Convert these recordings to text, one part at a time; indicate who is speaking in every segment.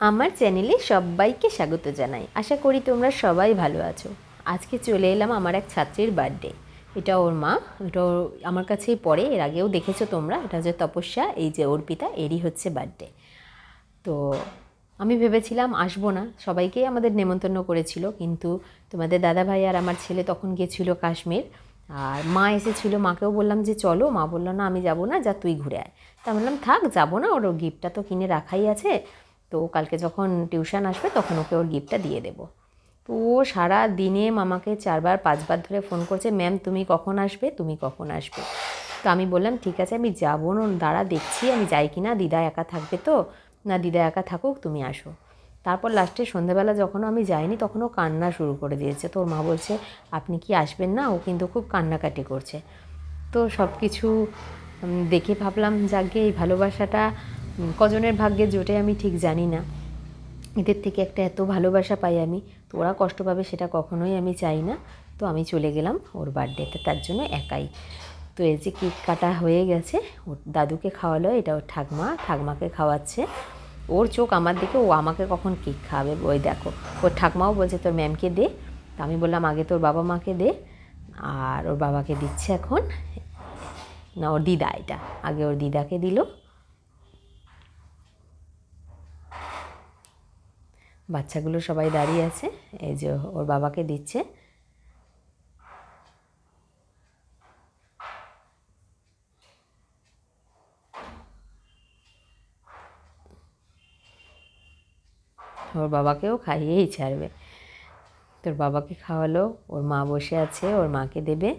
Speaker 1: আমার চ্যানেলে সবাইকে স্বাগত জানাই। আশা করি তোমরা সবাই ভালো আছো। আজকে চলে এলাম আমার এক ছাত্রীর বার্থডে। এটা ওর মা, এটা আমার কাছেই পড়ে, এর আগেও দেখেছ তোমরা। এটা হচ্ছে তপস্যা, এই যে অর্পিতা এরই হচ্ছে বার্থডে। তো আমি ভেবেছিলাম আসব না। সবাইকেই আমাদের নেমন্তন্ন করেছিল, কিন্তু তোমাদের দাদা ভাই আর আমার ছেলে তখন গেছিল কাশ্মীর। আর মা এসেছিল, মাকেও বললাম যে চলো। মা বলল, না, আমি যাব না, যা, তুই ঘুরে আয়। তা বললাম, থাক, যাব না, ওর গিফটটা তো কিনে রাখাই আছে। তো কালকে যখন টিউশন আসবে তখন ওকে ওর গিফটটা দিয়ে দেবো। তো ও সারা দিনে মামাকে চারবার, পাঁচবার ধরে ফোন করছে ম্যাম তুমি কখন আসবে? তুমি কখন আসবে? তো আমি বললাম, ঠিক আছে, আমি যাব দাঁড়া, দেখছি, আমি যাই কি না দিদা একা থাকবে তো? না, দিদা একা থাকুক, তুমি আসো। তারপর লাস্টে সন্ধ্যাবেলা যখন আমি যাইনি, তখন ও কান্না শুরু করে দিয়েছে। তো তোর মা বলছে, আপনি কি আসবেন না? ও কিন্তু খুব কান্নাকাটি করছে। তো সব কিছু দেখে ভাবলাম, যাকে এই ভালোবাসাটা কজনের ভাগ্যে জোটে আমি ঠিক জানি না, এদের থেকে একটা এত ভালোবাসা পাই আমি, তো ওরা কষ্ট পাবে সেটা কখনোই আমি চাই না। তো আমি চলে গেলাম ওর বার্থডেতে, তার জন্য একাই। তো এই যে কেক কাটা হয়ে গেছে, ওর দাদুকে খাওয়ালো, এটা ওর ঠাকমা, ঠাকমাকে খাওয়াচ্ছে। ওর চোখ আমার দিকে, ও আমাকে কখন কেক খাওয়াবে? ওই দেখো, ওর ঠাকমাও বলছে, তোর ম্যামকে দে। তো আমি বললাম, আগে তোর বাবা মাকে দে। আর ওর বাবাকে দিচ্ছে এখন, না, ওর দিদা এটা, আগে ওর দিদাকে দিল। বাচ্চাগুলো সবাই দাঁড়িয়ে আছে। এই যে ওর বাবাকে দিচ্ছে। ওর বাবাকেও খাইয়েই ছাড়বে। তোর বাবাকে খাওয়ালো, ওর মা বসে আছে, ওর মাকে দেবে।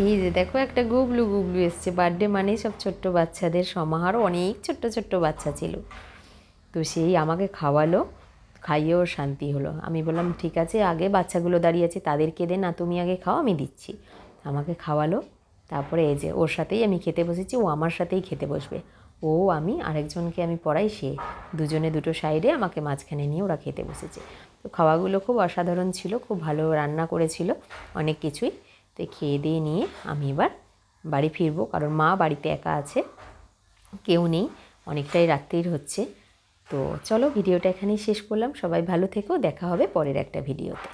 Speaker 1: এই যে দেখো একটা গুবলু গুবলু এসছে বার্থডে মানেই সব ছোট্ট বাচ্চাদের সমাহার, অনেক ছোট্ট ছোট্ট বাচ্চা ছিল। তো সেই আমাকে খাওয়ালো খাইয়ে ওর শান্তি হলো। আমি বললাম, ঠিক আছে, আগে বাচ্চাগুলো দাঁড়িয়ে আছে, তাদেরকে দে, না তুমি আগে খাও, আমি দিচ্ছি। আমাকে খাওয়ালো, তারপরে এই যে ওর সাথেই আমি খেতে বসেছি, ও আমার সাথেই খেতে বসবে। ও, আমি, আরেকজনকে আমি পড়াই, সে দুজনে দুটো সাইডে আমাকে মাঝখানে নিয়ে ওরা খেতে বসেছে। তো খাওয়াগুলো খুব অসাধারণ ছিল, খুব ভালো রান্না করেছিল, অনেক কিছুই। তো খেয়ে দিয়ে নিয়ে আমি এবার বাড়ি ফিরবো। কারণ মা বাড়িতে একা আছে, কেউ নেই, অনেকটাই রাত্রির হচ্ছে। তো চলো ভিডিওটা এখানেই শেষ করলাম। সবাই ভালো থেকো, দেখা হবে পরের একটা ভিডিওতে।